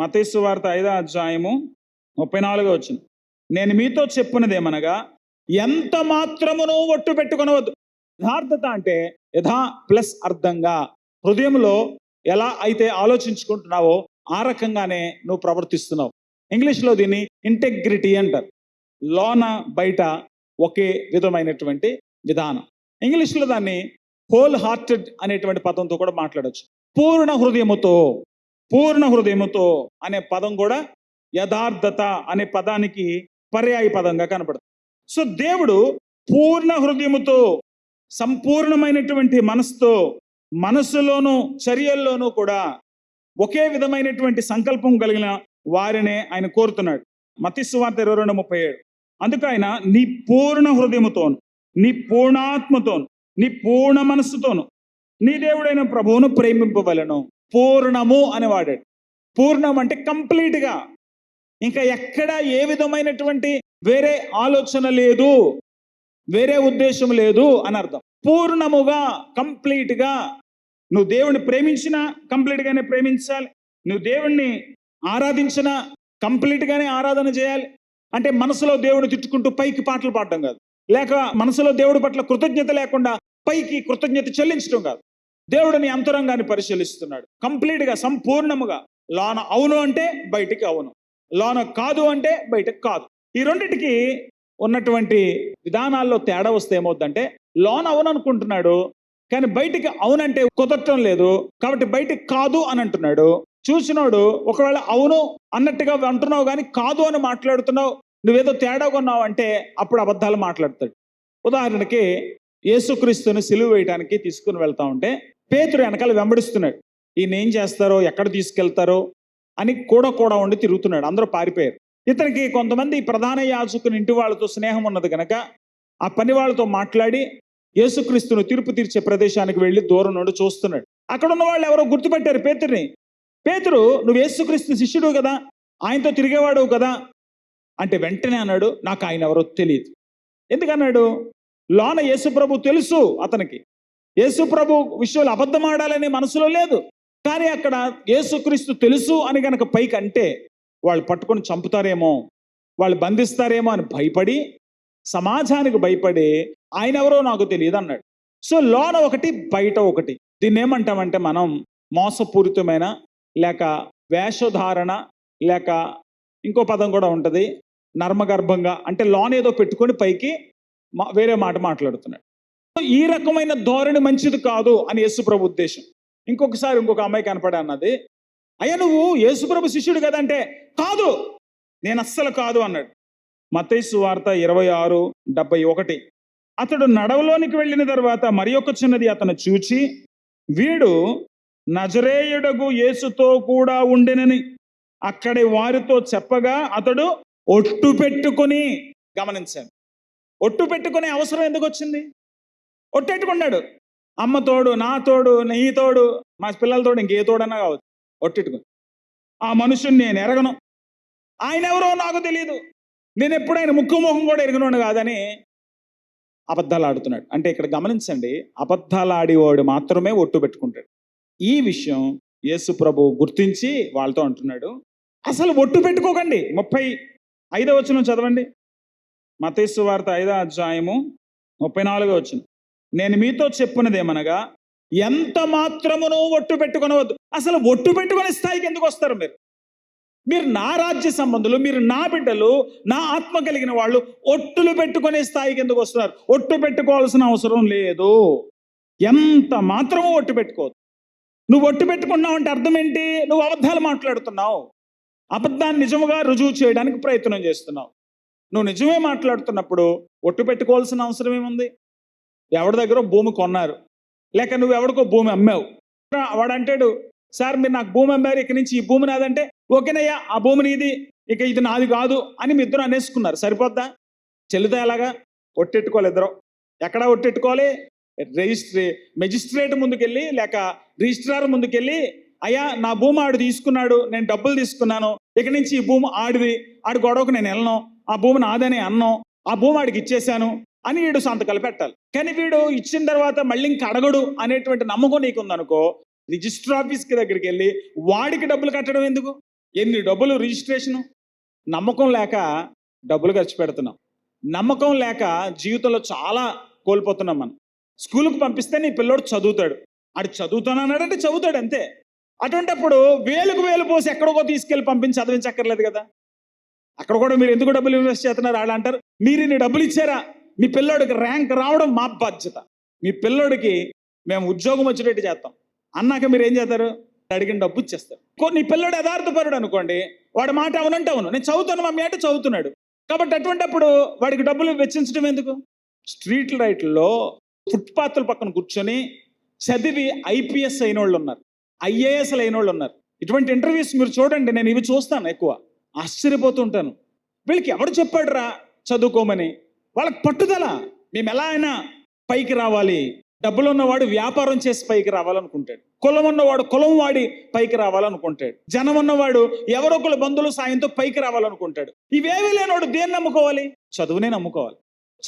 మతేసు వార్త ఐదో అధ్యాయము ముప్పై నాలుగో వచ్చింది నేను మీతో చెప్పినదేమనగా ఎంత మాత్రమును ఒట్టు పెట్టుకునవద్దు. యథార్థత అంటే యథా ప్లస్ అర్థంగా హృదయంలో ఎలా అయితే ఆలోచించుకుంటున్నావో ఆ రకంగానే నువ్వు ప్రవర్తిస్తున్నావు. ఇంగ్లీష్లో దీన్ని ఇంటెగ్రిటీ అంటారు. లోన బయట ఒకే విధమైనటువంటి విధానం. ఇంగ్లీష్లో దాన్ని హోల్ హార్టెడ్ అనేటువంటి పదంతో కూడా మాట్లాడచ్చు. పూర్ణ హృదయముతో. పూర్ణ హృదయముతో అనే పదం కూడా యథార్థత అనే పదానికి పర్యాయ పదంగా కనపడుతుంది. సో దేవుడు పూర్ణ హృదయముతో సంపూర్ణమైనటువంటి మనసుతో మనస్సులోను చర్యల్లోనూ కూడా ఒకే విధమైనటువంటి సంకల్పం కలిగిన వారినే ఆయన కోరుతున్నాడు. మతిస్వార్త ఇరవై రెండు ముప్పై ఏడు. అందుకు ఆయన నీ పూర్ణ హృదయముతోను నీ పూర్ణాత్మతోను నీ పూర్ణ మనస్సుతోను నీ దేవుడైన ప్రభువును ప్రేమింపవలను. పూర్ణము అని వాడాడు పూర్ణం అంటే కంప్లీట్గా. ఇంకా ఎక్కడ ఏ విధమైనటువంటి వేరే ఆలోచన లేదు వేరే ఉద్దేశం లేదు అని అర్థం పూర్ణముగా కంప్లీట్గా. నువ్వు దేవుణ్ణి ప్రేమించినా కంప్లీట్గానే ప్రేమించాలి. నువ్వు దేవుణ్ణి ఆరాధించినా కంప్లీట్గానే ఆరాధన చేయాలి. అంటే మనసులో దేవుడు తిట్టుకుంటూ పైకి పాటలు పాడడం కాదు. లేక మనసులో దేవుడి పట్ల కృతజ్ఞత లేకుండా పైకి కృతజ్ఞత చెల్లించడం కాదు. దేవుడిని అంతరంగాన్ని పరిశీలిస్తున్నాడు. కంప్లీట్గా సంపూర్ణముగా. లోన అవును అంటే బయటికి అవును. లోన కాదు అంటే బయటకు కాదు. ఈ రెండింటికి ఉన్నటువంటి విధానాల్లో తేడా వస్తే ఏమవుద్దంటే లోన అవును అనుకుంటున్నాడు కానీ బయటికి అవునంటే కుదరటం లేదు. కాబట్టి బయటికి కాదు అని అంటున్నాడు. చూసినోడు ఒకవేళ అవును అన్నట్టుగా అంటున్నావు కానీ కాదు అని మాట్లాడుతున్నావు నువ్వేదో తేడా కొన్నావు అంటే అప్పుడు అబద్ధాలు మాట్లాడతాడు. ఉదాహరణకి యేసుక్రీస్తుని సిలువ వేయడానికి తీసుకుని వెళ్తా ఉంటే పేతురు వెనకాల వెంబడిస్తున్నాడు. ఈయన ఏం చేస్తారో ఎక్కడ తీసుకెళ్తారో అని కూడా కూడా ఉండి తిరుగుతున్నాడు. అందరూ పారిపోయారు. ఇతనికి కొంతమంది ప్రధాన యాజకుని ఇంటి వాళ్ళతో స్నేహం ఉన్నది కనుక ఆ పని వాళ్ళతో మాట్లాడి యేసుక్రీస్తును తీర్పు తీర్చే ప్రదేశానికి వెళ్ళి దూరం నుండి చూస్తున్నాడు. అక్కడ ఉన్న వాళ్ళు ఎవరో గుర్తుపెట్టారు పేతుర్ని. పేతురు నువ్వు యేసుక్రీస్తు శిష్యుడు కదా? ఆయనతో తిరిగేవాడు కదా? అంటే వెంటనే అన్నాడు నాకు ఆయన ఎవరో తెలియదు ఎందుకన్నాడు? లోన యేసుప్రభు తెలుసు అతనికి. యేసు ప్రభు విషయంలో అబద్ధం ఆడాలనే మనసులో లేదు. కానీ అక్కడ యేసుక్రీస్తు తెలుసు అని గనక పైకి అంటే వాళ్ళు పట్టుకొని చంపుతారేమో వాళ్ళు బంధిస్తారేమో అని భయపడి సమాజానికి భయపడి ఆయన ఎవరో నాకు తెలియదు అన్నాడు. సో లోన ఒకటి బయట ఒకటి. దీన్ని ఏమంటామంటే మనం మోసపూరితమైన లేక వేషధారణ లేక ఇంకో పదం కూడా ఉంటుంది నర్మగర్భంగా అంటే లోన్ ఏదో పెట్టుకొని పైకి వేరే మాట మాట్లాడుతున్నాడు. ఈ రకమైన ధోరణి మంచిది కాదు అని యేసుప్రభు ఉద్దేశం. ఇంకొకసారి ఇంకొక అమ్మాయి కనపడే అన్నది అయ్యా నువ్వు యేసుప్రభు శిష్యుడు కదంటే కాదు నేను అస్సలు కాదు అన్నాడు. మతైసు వార్త ఇరవై ఆరు డెబ్బై ఒకటి. అతడు నడవలోనికి వెళ్ళిన తర్వాత మరి ఒక చిన్నది అతను చూచి వీడు నజరేయుడగు యేసుతో కూడా ఉండెనని అక్కడి వారితో చెప్పగా అతడు ఒట్టు పెట్టుకొని గమనించాను. ఒట్టు పెట్టుకునే అవసరం ఎందుకు వచ్చింది? ఒట్టెట్టుకున్నాడు అమ్మ తోడు నా తోడు నీ తోడు మా పిల్లల తోడు ఇంకే తోడన్నా కావచ్చు. ఒట్టెట్టుకుని. ఆ మనుషుని నేను ఎరగను. ఆయన ఎవరో నాకు తెలియదు నేను ఎప్పుడైనా ముక్కు ముఖం కూడా ఎరగను కాదని అబద్ధాలు ఆడుతున్నాడు. అంటే ఇక్కడ గమనించండి అబద్ధాలు ఆడేవాడు మాత్రమే ఒట్టు పెట్టుకుంటాడు. ఈ విషయం యేసు ప్రభు గుర్తించి వాళ్ళతో అంటున్నాడు. అసలు ఒట్టు పెట్టుకోకండి. ముప్పై ఐదో వచ్చిన చదవండి. మతేసు వార్త ఐదో అధ్యాయము ముప్పై నాలుగో వచ్చిన నేను మీతో చెప్పినదేమనగా ఎంత మాత్రమును ఒట్టు పెట్టుకొనవద్దు. అసలు ఒట్టు పెట్టుకునే స్థాయికి ఎందుకు వస్తారు మీరు? మీరు నా రాజ్య సంబంధులు మీరు నా బిడ్డలు నా ఆత్మ కలిగిన వాళ్ళు ఒట్టులు పెట్టుకునే స్థాయికి ఎందుకు వస్తున్నారు? ఒట్టు పెట్టుకోవాల్సిన అవసరం లేదు. ఎంత మాత్రమూ ఒట్టు పెట్టుకోవద్దు. నువ్వు ఒట్టు పెట్టుకున్నావు అంటే అర్థం ఏంటి? నువ్వు అబద్ధాలు మాట్లాడుతున్నావు. అబద్ధాన్ని నిజముగా రుజువు చేయడానికి ప్రయత్నం చేస్తున్నావు. నువ్వు నిజమే మాట్లాడుతున్నప్పుడు ఒట్టు పెట్టుకోవాల్సిన అవసరం ఏముంది? ఎవరి దగ్గర భూమి కొన్నారు? లేక నువ్వు ఎవరికో భూమి అమ్మావు? వాడు అంటాడు సార్ మీరు నాకు భూమి అమ్మారు ఇక్కడి నుంచి ఈ భూమి నాదంటే ఓకేనయ్యా ఆ భూమి నీది ఇక ఇది నాది కాదు అని మీ ఇద్దరు అనేసుకున్నారు. సరిపోద్దా? చెల్లుతా ఎలాగా? ఒట్టెట్టుకోవాలి ఇద్దరు. ఎక్కడ ఒట్టెట్టుకోవాలి? రిజిస్ట్రే మెజిస్ట్రేట్ ముందుకెళ్ళి లేక రిజిస్ట్రార్ ముందుకెళ్ళి అయ్యా నా భూమి ఆడు తీసుకున్నాడు నేను డబ్బులు తీసుకున్నాను ఇక నుంచి ఈ భూమి ఆడిది ఆడి గొడవకు నేను వెళ్ళను ఆ భూమి నాదని అన్నం ఆ భూమి ఆడికి ఇచ్చేశాను అని వీడు సంతకాలు పెట్టాలి కానీ వీడు ఇచ్చిన తర్వాత మళ్ళీ ఇంక అడగడు అనేటువంటి నమ్మకం నీకు ఉందనుకో రిజిస్టర్ ఆఫీస్కి దగ్గరికి వెళ్ళి వాడికి డబ్బులు కట్టడం ఎందుకు? ఎన్ని డబ్బులు రిజిస్ట్రేషను? నమ్మకం లేక డబ్బులు ఖర్చు పెడుతున్నాం. నమ్మకం లేక జీవితంలో చాలా కోల్పోతున్నాం మనం. స్కూల్కి పంపిస్తే నీ పిల్లోడు చదువుతాడు. ఆడు చదువుతానన్నాడంటే చదువుతాడు అంతే. అటువంటప్పుడు వేలకు వేలు పోసి ఎక్కడికో తీసుకెళ్ళి పంపించి చదివించక్కర్లేదు కదా. అక్కడ కూడా మీరు ఎందుకు డబ్బులు ఇన్వెస్ట్ చేస్తున్నారు వాళ్ళు అంటారు? మీరు ఇన్ని డబ్బులు ఇచ్చారా? మీ పిల్లోడికి ర్యాంక్ రావడం మా బాధ్యత. మీ పిల్లోడికి మేము ఉద్యోగం వచ్చేటట్టు చేస్తాం. అన్నాక మీరు ఏం చేస్తారు? అడిగిన డబ్బు ఇచ్చేస్తారు. కొన్ని నీ పిల్లోడు యథార్థపరుడు అనుకోండి వాడి మాట అవునంటే అవును. నేను చదువుతాను మమ్మీ అంటే చదువుతున్నాడు. కాబట్టి అటువంటిప్పుడు వాడికి డబ్బులు వెచ్చించడం ఎందుకు? స్ట్రీట్ లైట్లో ఫుట్పాత్ల పక్కన కూర్చొని చదివి ఐపీఎస్ అయిన వాళ్ళు ఉన్నారు. ఐఏఎస్లు అయిన వాళ్ళు ఉన్నారు. ఇటువంటి ఇంటర్వ్యూస్ మీరు చూడండి నేను ఇవి చూస్తాను ఎక్కువ. ఆశ్చర్యపోతుంటాను వీళ్ళకి ఎవడు చెప్పాడురా చదువుకోమని? వాళ్ళకి పట్టుదల. మేము ఎలా అయినా పైకి రావాలి. డబ్బులు ఉన్నవాడు వ్యాపారం చేసి పైకి రావాలనుకుంటాడు. కులం ఉన్నవాడు కులం వాడి పైకి రావాలనుకుంటాడు. జనం ఉన్నవాడు ఎవరొకరు బంధువుల సాయంతో పైకి రావాలనుకుంటాడు. ఇవేవి లేనివాడు దేన్ని నమ్ముకోవాలి? చదువునే నమ్ముకోవాలి.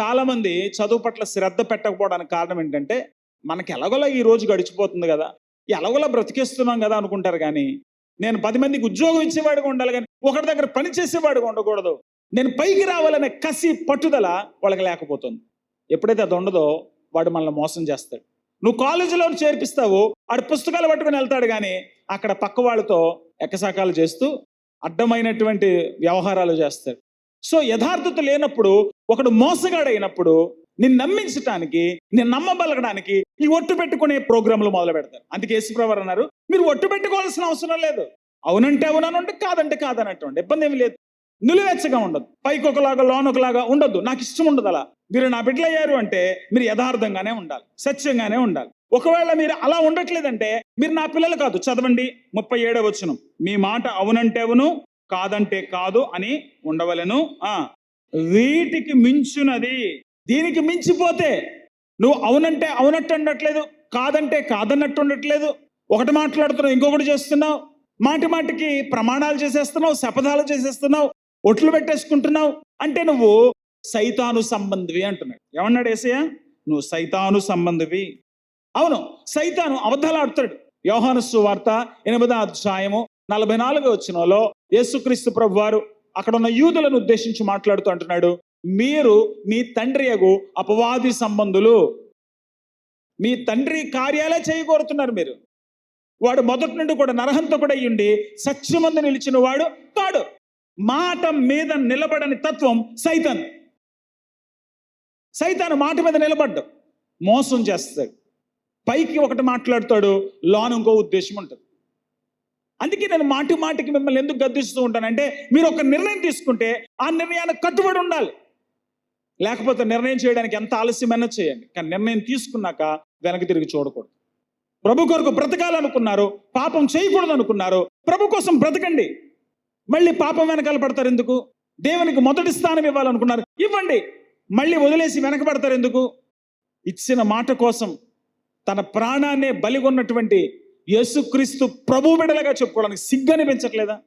చాలా మంది చదువు పట్ల శ్రద్ధ పెట్టకపోవడానికి కారణం ఏంటంటే మనకి ఎలాగోలా ఈ రోజు గడిచిపోతుంది కదా. ఎలాగోలా బ్రతికేస్తున్నాం కదా అనుకుంటారు కానీ నేను పది మందికి ఉద్యోగం ఇచ్చేవాడిగా ఉండాలి కానీ ఒకటి దగ్గర పని చేసేవాడిగా ఉండకూడదు. నేను పైకి రావాలనే కసి పట్టుదల వాళ్ళకి లేకపోతుంది. ఎప్పుడైతే అది ఉండదో వాడు మనల్ని మోసం చేస్తాడు. నువ్వు కాలేజీలో చేర్పిస్తావు ఆడు పుస్తకాలు పట్టుకొని వెళ్తాడు కానీ అక్కడ పక్క వాళ్ళతో ఎక్కసాకాలు చేస్తూ అడ్డమైనటువంటి వ్యవహారాలు చేస్తాడు. సో యథార్థత లేనప్పుడు ఒకడు మోసగాడైనప్పుడు నిన్ను నమ్మించటానికి నేను నమ్మబలగడానికి ఈ ఒట్టు పెట్టుకునే ప్రోగ్రాంలు మొదలు పెడతారు. అందుకే యేసుప్రవర్ అన్నారు మీరు ఒట్టు పెట్టుకోవాల్సిన అవసరం లేదు. అవునంటే అవుననంటే కాదంటే కాదనట్టు ఇబ్బంది ఏమి లేదు. నిలువెచ్చగా ఉండదు. పైకి ఒకలాగా లోన్ ఒకలాగా ఉండదు. నాకు ఇష్టం ఉండదు అలా. మీరు నా బిడ్డలయ్యారు అంటే మీరు యథార్థంగానే ఉండాలి. సత్యంగానే ఉండాలి. ఒకవేళ మీరు అలా ఉండట్లేదంటే మీరు నా పిల్లలు కాదు. చదవండి. ముప్పై ఏడవ వచ్చును మీ మాట అవునంటే అవును కాదంటే కాదు అని ఉండవలను. ఆ. వీటికి మించునది. దీనికి మించిపోతే నువ్వు అవునంటే అవునట్టు ఉండట్లేదు కాదంటే కాదన్నట్టు ఉండట్లేదు. ఒకటి మాట్లాడుతున్నావు ఇంకొకటి చేస్తున్నావు. మాటి మాటికి ప్రమాణాలు చేసేస్తున్నావు శపథాలు చేసేస్తున్నావు. ఒట్లు పెట్టేసుకుంటున్నావు అంటే నువ్వు సైతాను సంబంధివి అంటున్నాడు. ఏమన్నాడు ఏసయ్య? నువ్వు సైతాను సంబంధివి. అవును సైతాను అబద్ధాలు ఆడుతాడు యోహాను సువార్త ఎనిమిదో అధ్యాయము నలభై నాలుగో వచ్చినలో యేసుక్రీస్తు ప్రభు వారు అక్కడ ఉన్న యూదులను ఉద్దేశించి మాట్లాడుతూ అంటున్నాడు మీరు మీ తండ్రి యగు అపవాది సంబంధులు. మీ తండ్రి కార్యాలే చేయకూరుతున్నారు మీరు. వాడు మొదటి నుండి కూడా నరహంతకుడు అయ్యుండి సత్యమందు నిలిచిన వాడు కాడు. మాట మీద నిలబడని తత్వం సైతాన్. సైతాను మాట మీద నిలబడ్డు. మోసం చేస్తాడు. పైకి ఒకటి మాట్లాడతాడు. లోన ఇంకో ఉద్దేశం ఉంటుంది. అందుకే నేను మాటి మాటికి మిమ్మల్ని ఎందుకు గద్దిస్తూ ఉంటానంటే మీరు ఒక నిర్ణయం తీసుకుంటే ఆ నిర్ణయానికి కట్టుబడి ఉండాలి. లేకపోతే నిర్ణయం చేయడానికి ఎంత ఆలస్యమైనా చేయండి. కానీ నిర్ణయం తీసుకున్నాక వెనక్కి తిరిగి చూడకూడదు. ప్రభు కొరకు బ్రతకాలనుకున్నారు. పాపం చేయకూడదు అనుకున్నారు ప్రభు కోసం బ్రతకండి. మళ్ళీ పాపం వెనకాల పడతారు ఎందుకు? దేవునికి మొదటి స్థానం ఇవ్వాలనుకున్నారు. ఇవ్వండి. మళ్ళీ వదిలేసి వెనకబడతారు ఎందుకు? ఇచ్చిన మాట కోసం తన ప్రాణాన్నే బలిగొన్నటువంటి యేసుక్రీస్తు ప్రభు బిడలగా చెప్పుకోవడానికి సిగ్గనిపించట్లేదా?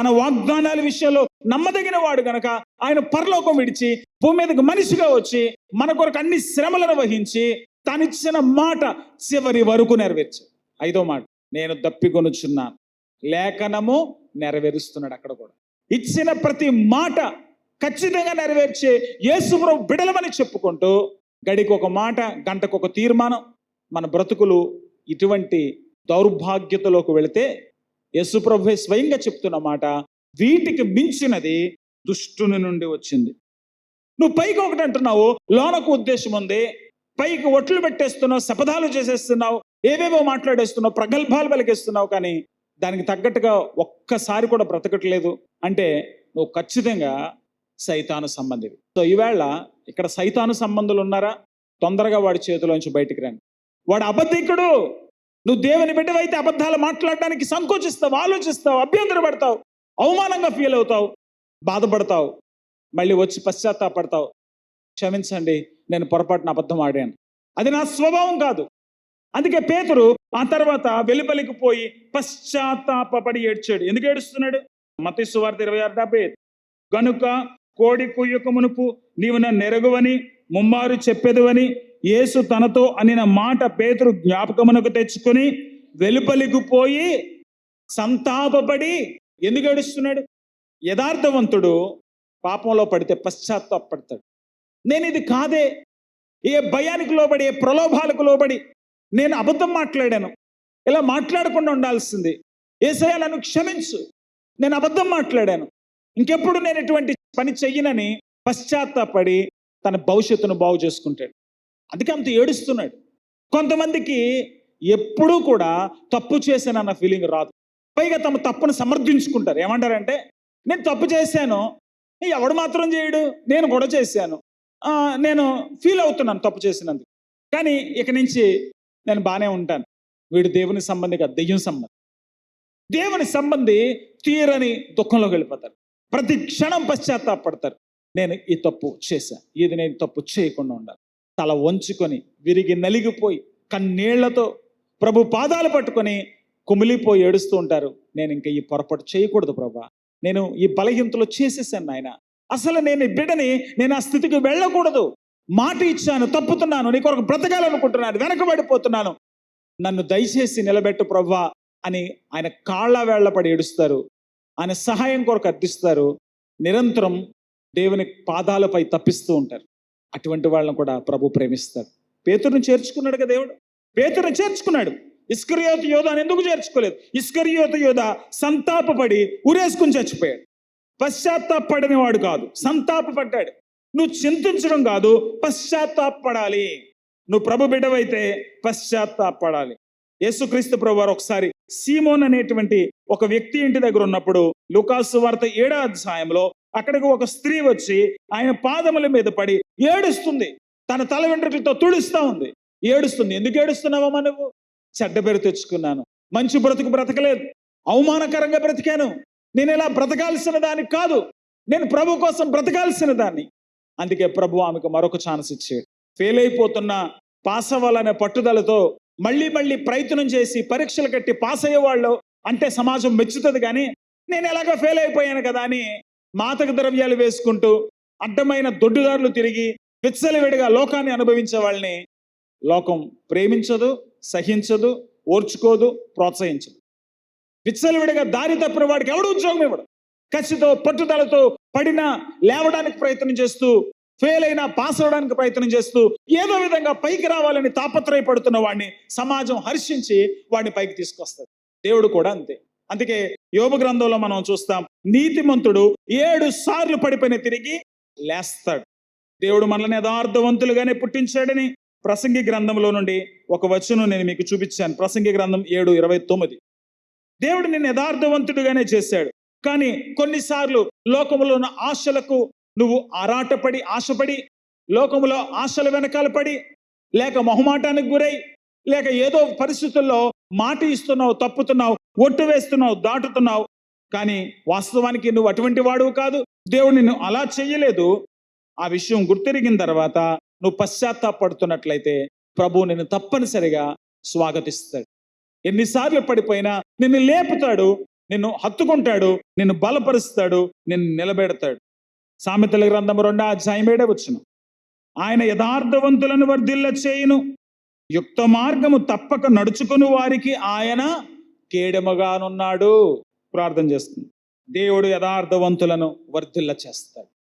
తన వాగ్దానాల విషయంలో నమ్మదగిన వాడు గనక ఆయన పరలోకం విడిచి భూమి మీదకి మనిషిగా వచ్చి మన కొరకు అన్ని శ్రమలను వహించి తనిచ్చిన మాట చివరి వరకు నెరవేర్చి ఐదో మాట నేను దప్పికొనుచున్నాను. లేఖనము నెరవేరుస్తున్నాడు అక్కడ కూడా. ఇచ్చిన ప్రతి మాట ఖచ్చితంగా నెరవేర్చే యేసుప్రభు బిడలమని చెప్పుకుంటూ గడికి ఒక మాట గంటకు ఒక తీర్మానం మన బ్రతుకులు ఇటువంటి దౌర్భాగ్యతలోకి వెళితే యేసుప్రభు స్వయంగా చెప్తున్న మాట వీటికి మించినది దుష్టుని నుండి వచ్చింది. నువ్వు పైకి ఒకటి అంటున్నావు లోనకు ఉద్దేశం ఉంది. పైకి ఒట్లు పెట్టేస్తున్నావు శపథాలు చేసేస్తున్నావు ఏవేవో మాట్లాడేస్తున్నావు ప్రగల్భాలు వెలిగిస్తున్నావు కానీ దానికి తగ్గట్టుగా ఒక్కసారి కూడా బ్రతకట్లేదు అంటే నువ్వు ఖచ్చితంగా సైతాను సంబంధివి. సో ఈవేళ ఇక్కడ సైతాను సంబంధులు ఉన్నారా? తొందరగా వాడి చేతిలోంచి బయటికి రండి. వాడు అబద్ధికుడు! నువ్వు దేవుని బిడ్డవైతే అబద్ధాలు మాట్లాడడానికి సంకోచిస్తావు ఆలోచిస్తావు అభ్యంతర పడతావు అవమానంగా ఫీల్ అవుతావు బాధపడతావు మళ్ళీ వచ్చి పశ్చాత్తాపడతావు. క్షమించండి నేను పొరపాటున అబద్ధం ఆడాను. అది నా స్వభావం కాదు. అందుకే పేతురు ఆ తర్వాత వెలుపలికి పోయి పశ్చాత్తాపడి ఏడ్చాడు. ఎందుకు ఏడుస్తున్నాడు? మతీసు వార్త ఇరవై ఆరు డెబ్బై గనుక కోడి కుయ్యక మునుపు నీవు నన్ను ఎరగువని ముమ్మారు చెప్పేదువని యేసు తనతో అనిన మాట పేతురు జ్ఞాపకమునకు తెచ్చుకొని వెలుపలికి పోయి సంతాపపడి ఎందుకు ఏడుస్తున్నాడు? యథార్థవంతుడు పాపంలో పడితే పశ్చాత్తాపడతాడు నేను ఇది కాదే. ఏ భయానికి లోబడి ఏ ప్రలోభాలకు లోబడి నేను అబద్ధం మాట్లాడాను. ఇలా మాట్లాడకుండా ఉండాల్సింది. ఏసయ్య నన్ను క్షమించు. నేను అబద్ధం మాట్లాడాను. ఇంకెప్పుడు నేను ఇటువంటి పని చెయ్యనని పశ్చాత్తాపడి తన భవిష్యత్తును బాగు చేసుకుంటాడు. అందుకే అంత ఏడుస్తున్నాడు. కొంతమందికి ఎప్పుడూ కూడా తప్పు చేశానన్న ఫీలింగ్ రాదు. పైగా తమ తప్పును సమర్థించుకుంటారు. ఏమంటారంటే నేను తప్పు చేశాను. ఎవడు మాత్రం చేయడు. నేను కూడా చేశాను. నేను ఫీల్ అవుతున్నాను తప్పు చేసినందుకు. కానీ ఇక నుంచి నేను బాగానే ఉంటాను. వీడు దేవుని సంబంధి కాదు దెయ్యం సంబంధి. దేవుని సంబంధి తీరని దుఃఖంలోకి వెళ్ళిపోతారు. ప్రతి క్షణం పశ్చాత్తాపడతారు. నేను ఈ తప్పు చేశాను ఇది నేను తప్పు చేయకుండా ఉండాలి. తల వంచుకొని విరిగి నలిగిపోయి కన్నీళ్ళతో ప్రభు పాదాలు పట్టుకొని కుమిలిపోయి ఏడుస్తూ ఉంటారు. నేను ఇంకా ఈ పొరపాటు చేయకూడదు ప్రభా. నేను ఈ బలహీనతలో చేసేసాను నాయన. అసలు నేను బిడ్డని నేను ఆ స్థితికి వెళ్ళకూడదు. మాట ఇచ్చాను తప్పుతున్నాను నీ కొరకు బ్రతకాలనుకుంటున్నాను వెనకబడిపోతున్నాను. నన్ను దయచేసి నిలబెట్టు ప్రవ్వా అని ఆయన కాళ్ళ వేళ్ళపడి ఏడుస్తారు. ఆయన సహాయం కొరకు అర్థిస్తారు. నిరంతరం దేవుని పాదాలపై తప్పిస్తూ ఉంటారు. అటువంటి వాళ్ళని కూడా ప్రభు ప్రేమిస్తారు పేతురుని చేర్చుకున్నాడు కదా దేవుడు? పేతురుని చేర్చుకున్నాడు. ఇస్కరియోత అని ఎందుకు చేర్చుకోలేదు? ఇస్కరియోత యోధ సంతాపపడి ఉరేసుకుని చచ్చిపోయాడు. పశ్చాత్తాపడిన వాడు కాదు సంతాపపడ్డాడు. నువ్వు చింతించడం కాదు పశ్చాత్తాపడాలి. నువ్వు ప్రభు బిడ్డవైతే పశ్చాత్తాపడాలి. యేసుక్రీస్తు ప్రభు వారు ఒకసారి సీమోన్ అనేటువంటి ఒక వ్యక్తి ఇంటి దగ్గర ఉన్నప్పుడు లుకాసు వార్త ఏడో అధ్యాయంలో అక్కడికి ఒక స్త్రీ వచ్చి ఆయన పాదముల మీద పడి ఏడుస్తుంది. తన తల వెంట్రుకలతో తుడుస్తా ఉంది. ఏడుస్తుంది. ఎందుకు ఏడుస్తున్నావమ్మా నువ్వు? చెడ్డ పేరు తెచ్చుకున్నాను. మంచి బ్రతుకు బ్రతకలేదు. అవమానకరంగా బ్రతికాను. నేను ఇలా బ్రతకాల్సిన దానికి కాదు. నేను ప్రభు కోసం బ్రతకాల్సిన దాన్ని. అందుకే ప్రభు ఆమెకు మరొక ఛాన్స్ ఇచ్చాడు. ఫెయిల్ అయిపోతున్న పాస్ అవ్వాలనే పట్టుదలతో మళ్ళీ మళ్ళీ ప్రయత్నం చేసి పరీక్షలు కట్టి పాస్ అయ్యేవాళ్ళు అంటే సమాజం మెచ్చుతుంది కానీ నేను ఎలాగో ఫెయిల్ అయిపోయాను కదా అని మాతక ద్రవ్యాలు వేసుకుంటూ అడ్డమైన దొడ్డుదారులు తిరిగి విచ్చలవిడిగా లోకాన్ని అనుభవించే వాళ్ళని లోకం ప్రేమించదు సహించదు ఓర్చుకోదు ప్రోత్సహించదు. విచ్చలవిడిగా దారి తప్పిన వాడికి ఎవడు ఉద్యోగం ఇవ్వడు? కసితో పట్టుదలతో పడినా లేవడానికి ప్రయత్నం చేస్తూ ఫెయిల్ అయినా పాస్ అవడానికి ప్రయత్నం చేస్తూ ఏదో విధంగా పైకి రావాలని తాపత్రయపడుతున్న వాడిని సమాజం హర్షించి వాడిని పైకి తీసుకొస్తుంది. దేవుడు కూడా అంతే. అందుకే యోగ గ్రంథంలో మనం చూస్తాం నీతిమంతుడు ఏడు సార్లు పడిపోయిన తిరిగి లేస్తాడు. దేవుడు మనల్ని యథార్థవంతులుగానే పుట్టించాడని ప్రసంగి గ్రంథంలో నుండి ఒక వచనం నేను మీకు చూపించాను. ప్రసంగి గ్రంథం ఏడు ఇరవై తొమ్మిది. దేవుడు నిన్ను యథార్థవంతుడుగానే చేశాడు. కానీ కొన్నిసార్లు లోకములో ఉన్న ఆశలకు నువ్వు ఆరాటపడి ఆశపడి లోకములో ఆశల వెనకాల పడి లేక మొహమాటానికి గురై లేక ఏదో పరిస్థితుల్లో మాట ఇస్తున్నావు తప్పుతున్నావు ఒట్టు వేస్తున్నావు దాటుతున్నావు కానీ వాస్తవానికి నువ్వు అటువంటి వాడువు కాదు. దేవుడు నిన్ను అలా చెయ్యలేదు ఆ విషయం గుర్తిరిగిన తర్వాత నువ్వు పశ్చాత్తాపడుతున్నట్లయితే ప్రభు నిన్ను తప్పనిసరిగా స్వాగతిస్తాడు. ఎన్నిసార్లు పడిపోయినా నిన్ను లేపుతాడు. నిన్ను హత్తుకుంటాడు నిన్ను బలపరుస్తాడు నిన్ను నిలబెడతాడు. సామెతల గ్రంథం రెండో అధ్యాయం ఏడే వచ్చిన ఆయన యథార్థవంతులను వర్ధిల్ల చేయును. యుక్త మార్గము తప్పక నడుచుకుని వారికి ఆయన కేడమగానున్నాడు. ప్రార్థన చేస్తుంది. దేవుడు యథార్థవంతులను వర్ధిల్ల చేస్తాడు.